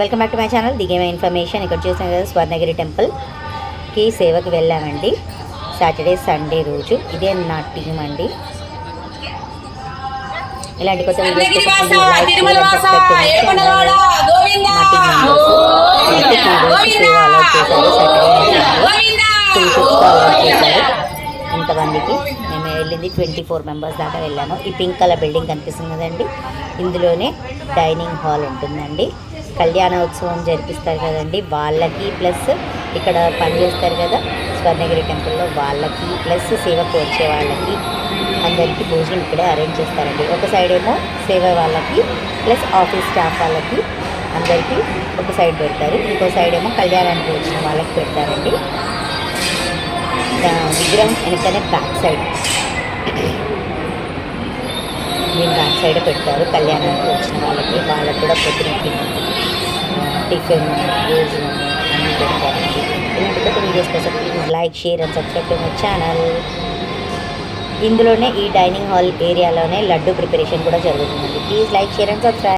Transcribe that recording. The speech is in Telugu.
Welcome back to my channel దిగేమ information ఇక్కడ చూసాం కదా స్వర్ణగిరి టెంపుల్కి సేవకు వెళ్ళామండి. సాటర్డే సండే రోజు. ఇదే నా టీం అండి. ఇలాంటి కొత్త అండ్ ఇంతమందికి మేము వెళ్ళింది ట్వంటీ ఫోర్ మెంబర్స్ దాకా వెళ్ళాము. ఈ పింక్ కలర్ బిల్డింగ్ కనిపిస్తుంది కదండి ఇందులోనే డైనింగ్ హాల్ ఉంటుందండి. కళ్యాణ ఉత్సవం జరిపిస్తారు కదండి. వాళ్ళకి ప్లస్ ఇక్కడ పనిచేస్తారు కదా. స్వర్ణగిరి టెంపుల్లో వాళ్ళకి ప్లస్ సేవకు వచ్చే వాళ్ళకి అందరికీ భోజనం ఇక్కడే అరేంజ్ చేస్తారండి. ఒక సైడ్ ఏమో సేవ వాళ్ళకి ప్లస్ ఆఫీస్ స్టాఫ్ వాళ్ళకి అందరికీ ఒక సైడ్ పెడతారు. ఇంకో సైడ్ ఏమో కళ్యాణానికి వచ్చిన వాళ్ళకి పెడతారండి. విగ్రహం వెనకనే బ్యాక్ సైడ్. సైడ్ పెడతారు కళ్యాణానికి వచ్చిన వాళ్ళకి వాళ్ళకి కూడా పొద్దున టిఫిన్ భోజనం అన్నీ పెడతారండి ఇలాంటి కొత్త వీడియోస్ కోసం please like share and subscribe to my channel. ఇందులోనే ఈ డైనింగ్ హాల్ ఏరియాలోనే లడ్డు ప్రిపరేషన్ కూడా జరుగుతుందండి. Please like share and subscribe.